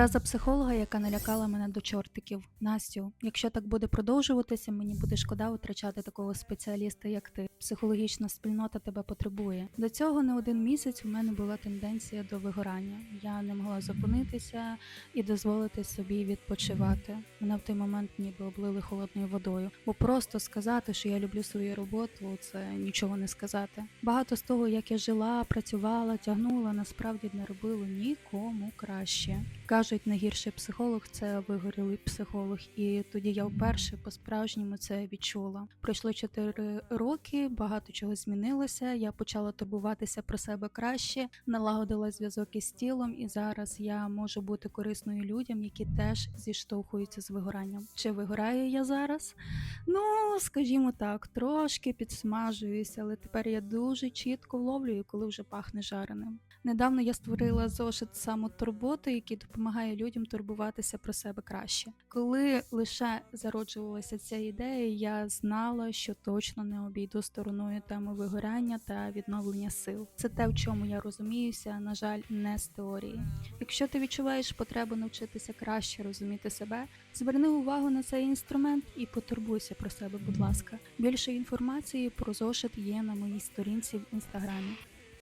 Фраза психолога, яка налякала мене до чортиків. Настю, якщо так буде продовжуватися, мені буде шкода втрачати такого спеціаліста, як ти. Психологічна спільнота тебе потребує. До цього не один місяць у мене була тенденція до вигорання. Я не могла зупинитися і дозволити собі відпочивати. Мене в той момент ніби облили холодною водою. Бо просто сказати, що я люблю свою роботу, це нічого не сказати. Багато з того, як я жила, працювала, тягнула, насправді не робило нікому краще. Кажуть, найгірший психолог це вигорілий психолог, і тоді я вперше по-справжньому це відчула. Пройшло 4 роки, багато чого змінилося. Я почала турбуватися про себе краще, налагодила зв'язок із тілом, і зараз я можу бути корисною людям, які теж зіштовхуються з вигоранням. Чи вигораю я зараз? Ну, скажімо так, трошки підсмажуюся, але тепер я дуже чітко вловлюю, коли вже пахне жареним. Недавно я створила зошит самотурботи, який допомагає людям турбуватися про себе краще. Коли лише зароджувалася ця ідея, я знала, що точно не обійду стороною теми вигоряння та відновлення сил. Це те, в чому я розуміюся, на жаль, не з теорії. Якщо ти відчуваєш потребу навчитися краще розуміти себе, зверни увагу на цей інструмент і потурбуйся про себе, будь ласка. Більше інформації про зошит є на моїй сторінці в інстаграмі.